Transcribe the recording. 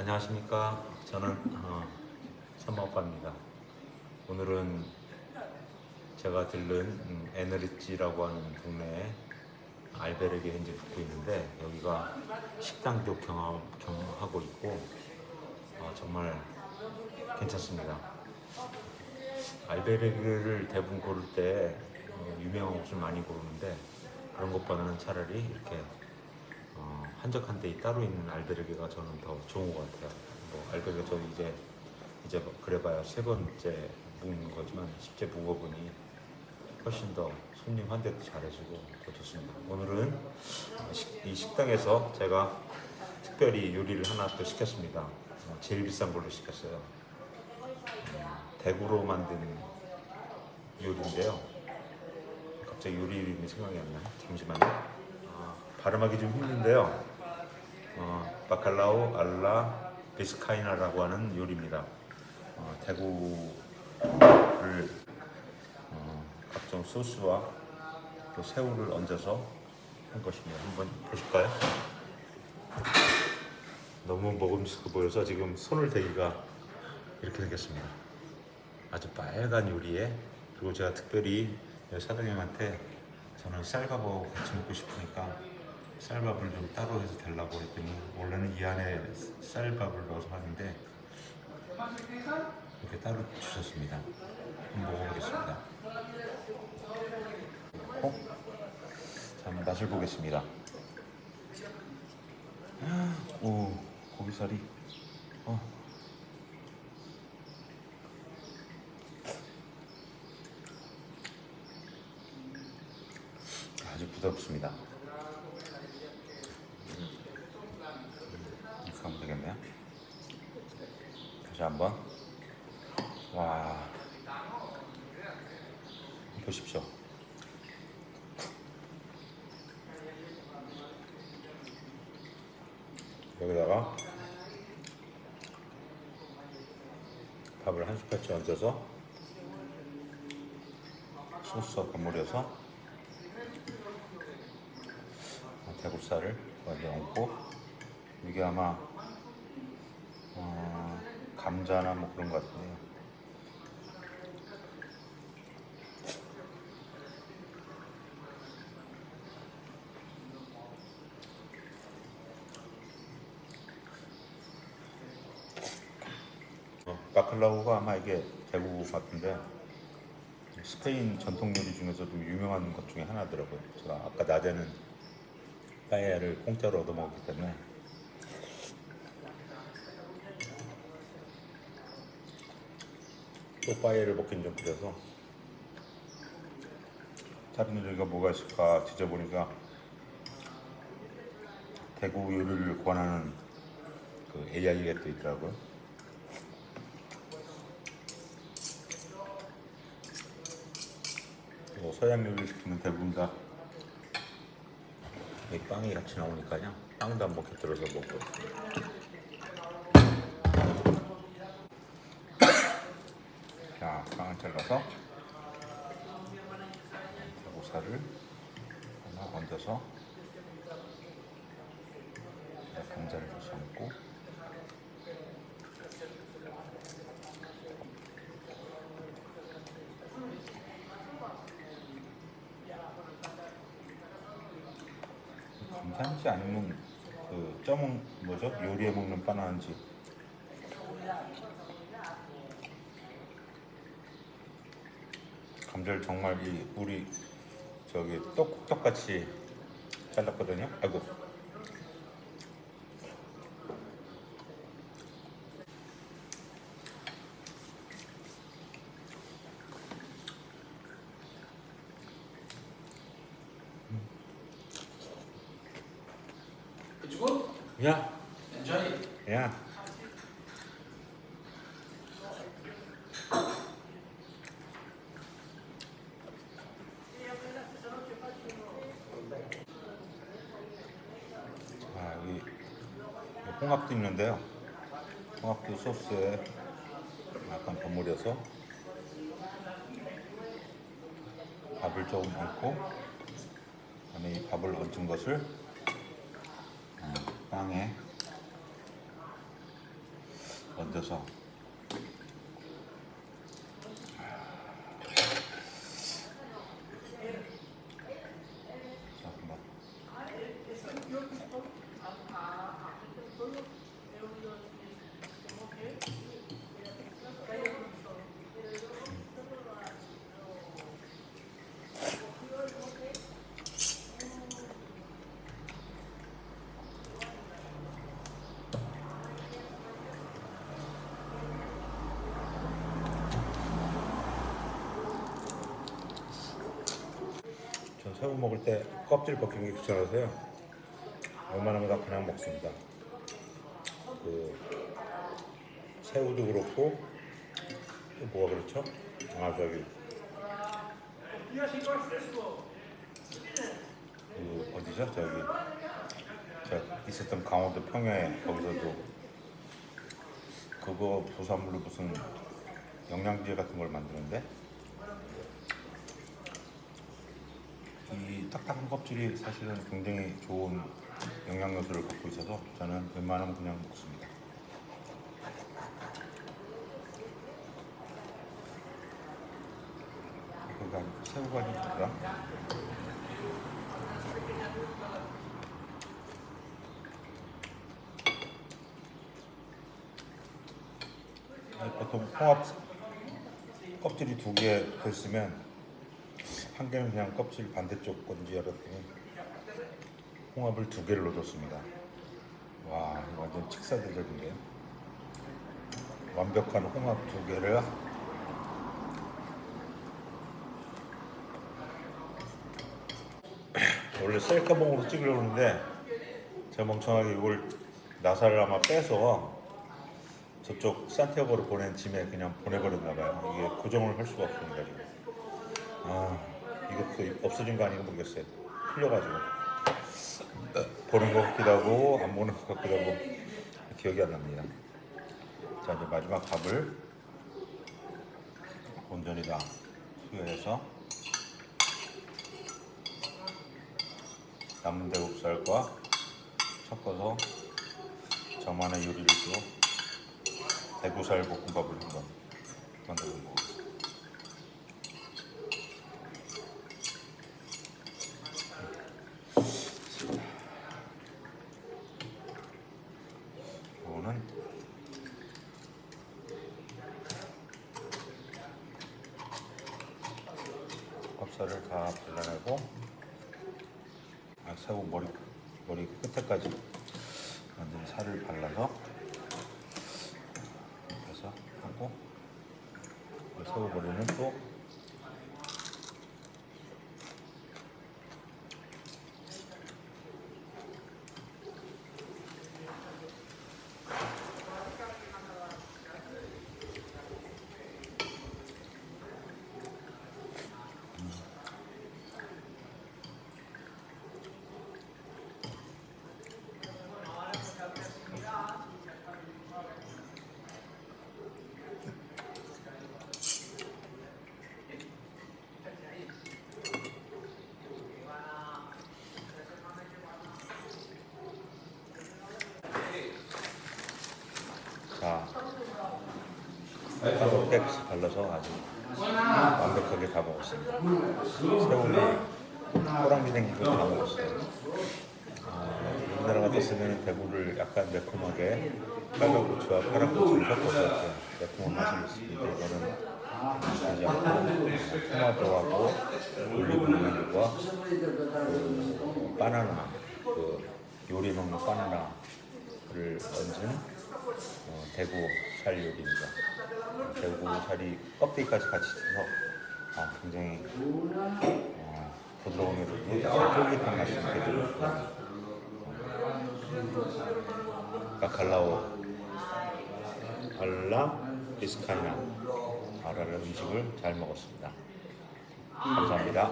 안녕하십니까. 저는 어, 삼마오빠입니다. 오늘은 제가 들른 음, 에너리지라고 하는 동네에 알베르게 현재 묵고 있는데 여기가 식당도 경험, 경험하고 있고 어, 정말 괜찮습니다. 알베르게를 대부분 고를 때 어, 유명한 곳을 많이 고르는데 그런 것보다는 차라리 이렇게 어, 한적한 데이 따로 있는 알베르게가 저는 더 좋은 것 같아요. 뭐 알베르게 저 이제 이제 뭐 그래봐야 세 번째 묵는 거지만 실제 묵어보니 훨씬 더 손님 환대도 잘해주고 더 좋습니다. 오늘은 식- 이 식당에서 제가 특별히 요리를 하나 또 시켰습니다. 어, 제일 비싼 걸로 시켰어요. 음, 대구로 만든 요리인데요. 갑자기 요리 이름이 생각이 안 나요. 잠시만요. 아, 발음하기 좀 힘든데요. 어, 바칼라오 알라 비스카이나라고 하는 요리입니다. 어, 대구를 어, 각종 소스와 또 새우를 얹어서 한 것입니다. 한번 보실까요? 너무 먹음직해 보여서 지금 손을 대기가 이렇게 생겼습니다. 아주 빨간 요리에 그리고 제가 특별히 사장님한테 저는 쌀밥하고 같이 먹고 싶으니까 쌀밥을 좀 따로 해서 달라고 했더니 원래는 이 안에 쌀밥을 넣어서 하는데 이렇게 따로 주셨습니다. 한번 먹어보겠습니다. 어? 자, 한번 맛을 보겠습니다. 오, 고기살이. 어. 아주 부드럽습니다. 음. 이렇게 하면 되겠네요. 다시 한번. 와. 보십시오. 여기다가 밥을 한 숟갈째 얹어서 소스와 버무려서 대구살을 거기에 얹고 이게 아마 어, 감자나 뭐 그런 것 같은데요. 어, 바클라우가 아마 이게 대구 같은데 스페인 전통 요리 중에서도 유명한 것 중에 하나더라고요. 제가 아까 낮에는 빠에야를 공짜로 얻어 먹었기 때문에 또 빠에야를 먹긴 좀 그래서 다른 요리가 뭐가 있을까 뒤져보니까 대구 요리를 권하는 그 AI가 또 있더라고요. 뭐 서양 요리 시키면 대부분 다 이 빵이 같이 나오니까요. 빵도 한번 곁들여서 먹고. 자, 빵을 잘라서 닭고살을 하나 얹어서 감자를 다시 얹고 감사한지 아니면 그 쪄먹 뭐죠? 요리해 먹는 바나나인지. 감자를 정말 이 우리 저기 떡 떡같이 잘랐거든요. 아이고 야 Enjoy it. 야. 아, 여기 홍합도 있는데요. 홍합도 소스에 약간 버무려서 밥을 조금 얹고 그다음에 이 밥을 얹은 것을 음, 빵에 얹어서. 새우 먹을 때 껍질 벗긴 게 귀찮아서요. 웬만하면 다 그냥 먹습니다. 그 새우도 그렇고 또 뭐가 그렇죠? 아 저기 그 어디죠? 저기 저 있었던 강원도 평야에 거기서도 그거 부산물로 무슨 영양제 같은 걸 만드는데 이 딱딱한 껍질이 사실은 굉장히 좋은 영양 요소를 갖고 있어서 저는 웬만하면 그냥 먹습니다. 그러니까 새우가 좀 있더라. 보통 홍합 껍질이 두 개 됐으면 한 개는 그냥 껍질 반대쪽 건지 알았더니 홍합을 두 개를 넣어줬습니다. 와, 완전 식사 대접인데요. 완벽한 홍합 두 개를 원래 셀카봉으로 찍으려고 했는데 제가 멍청하게 이걸 나사를 아마 빼서 저쪽 산티아고로 보낸 짐에 그냥 보내버렸나 봐요. 이게 고정을 할 수가 없습니다 지금. 아 이것도 없어진 거 아닌가 모르겠어요. 풀려가지고 보는 것 같기도 하고 안 보는 것 같기도 하고 기억이 안 납니다. 자 이제 마지막 밥을 온전히 다 수여해서 남은 대국살과 섞어서 저만의 요리를 또 대구살 볶음밥을 한번 만들어 보겠습니다. 이거는 껍살을 다 발라내고 아, 새우 머리 머리 끝에까지 완전 살을 발라서 해서 하고 이 새우 머리는 또 자 따로 깨끗이 발라서 아주 완벽하게 다 먹었습니다. 새우는 호랑이 것도 다 먹었어요. 아, 우리나라 같았으면 대구를 약간 매콤하게 빨간 고추와 파란 고추를 섞어서 이렇게 매콤한 맛을 있습니다. 이거는 그러지 않고 토마토하고 올리브유와 그 바나나 그 요리 먹는 바나나를 얹은 어, 대구 살 요리입니다. 대구 살이 껍데기까지 같이 있어서 아, 굉장히 어, 부드러우면서도 쫄깃한 맛이 느껴지고 까칼라오 알라 비스카냐 아라는 음식을 잘 먹었습니다. 감사합니다.